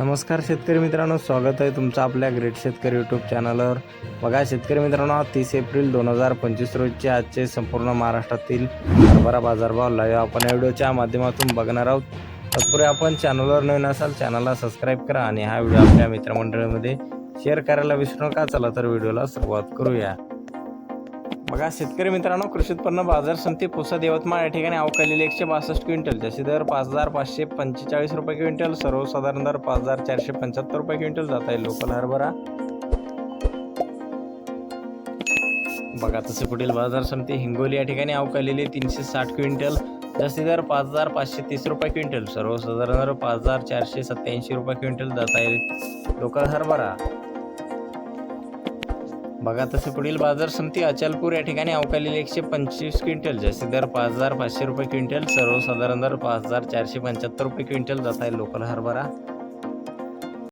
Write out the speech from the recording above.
नमस्कार शेतकरी मित्रांनो स्वागत आहे तुमचं आपल्या ग्रेट शेतकरी यूट्यूब चॅनलवर. बघा शेतकरी मित्रांनो तीस एप्रिल दोन हजार पंचवीस रोजचे आजचे संपूर्ण महाराष्ट्रातील हरभरा बाजारभाव लाईव्ह आपण या व्हिडिओच्या माध्यमातून बघणार आहोत. तत्पूर्वी आपण चॅनलवर नवीन असाल चॅनलला सबस्क्राईब करा आणि हा व्हिडिओ आपल्या मित्रमंडळीमध्ये शेअर करायला विसरू नका. चला तर व्हिडिओला सुरुवात करूया. बघा शेतकरी मित्रांनो कृषी उत्पन्न बाजार समिती पुसद यवतमाळ या ठिकाणी अवकालेली एकशे बासष्ट क्विंटल ज्याचे दर पाच हजार पाचशे पंचेचाळीस रुपये क्विंटल सर्वसाधारण दर पाच हजार चारशे पंच्याहत्तर रुपये क्विंटल जात आहे लोकल हरभरा. बघा तसे पुढील बाजार समिती हिंगोली या ठिकाणी अवकालेली तीनशे साठ क्विंटल जास्ती दर पाच हजार पाचशे तीस रुपये क्विंटल सर्वसाधारण दर पाच हजार चारशे सत्याऐंशी रुपये क्विंटल जात आहे लोकल हरभरा. बघा तसे पुढील बाजार समिती अचलपूर या ठिकाणी अवकालेली एकशे पंचवीस क्विंटल जास्ती दर पाच हजार पाचशे रुपये क्विंटल सर्वसाधारण दर पाच हजार चारशे पंच्याहत्तर रुपये क्विंटल जात आहे. लोकल हरभरा